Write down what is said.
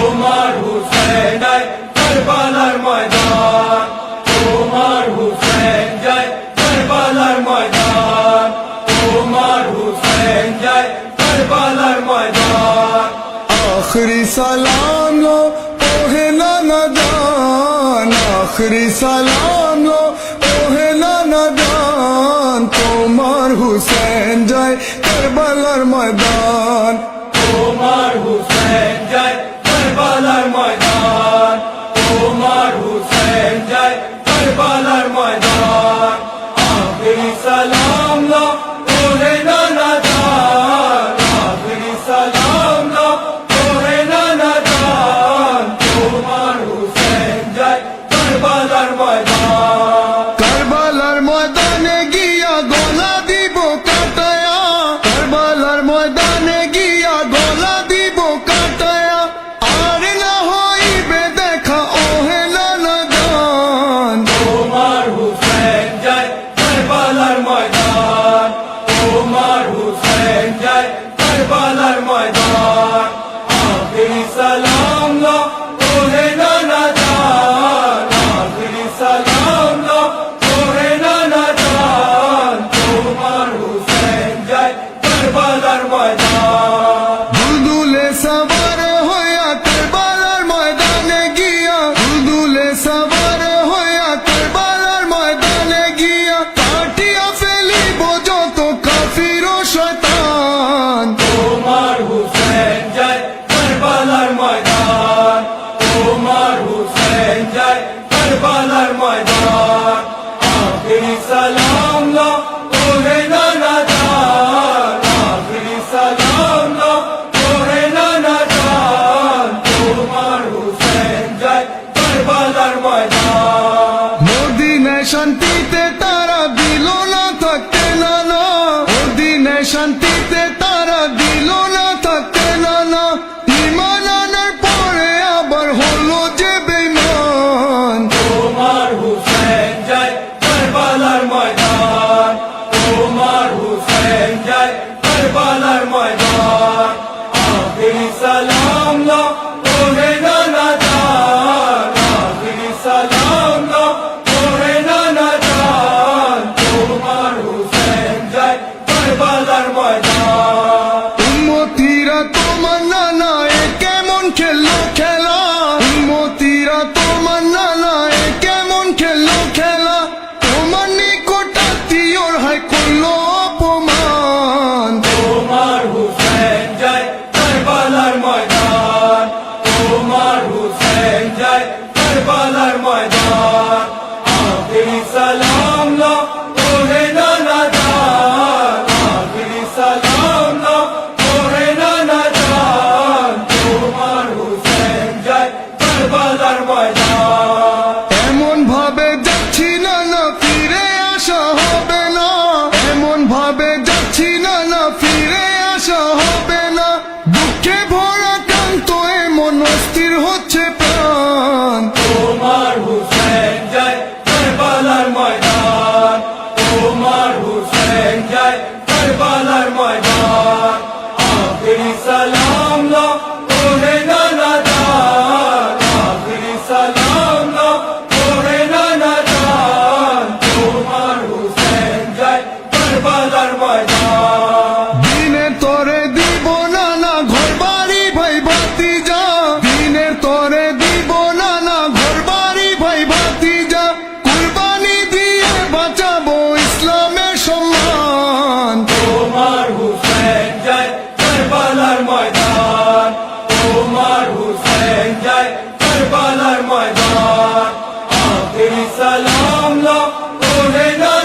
তোমার হুসেন জয়, করবালার ময়দান। তোমার হুসেন জয়, করবালার ময়দান। তোমার হুসেন জয়, করবালার ময়দান। আখরি সালাম লো পহেলা নদান আখরি সালাম লো পহেলা নদান তোমার হুসেন জয়, করবালার ময়দান। কারবালার ময়দান। আখরি সালাম না ময়দানে গিয়া গোলা দিব কাটায়া। কারবালার ময়দানে ময়দান তোমার হুসেন জয় করবালার Hüseyin gel Kırbalar maydan my আল্লাহ ওহে না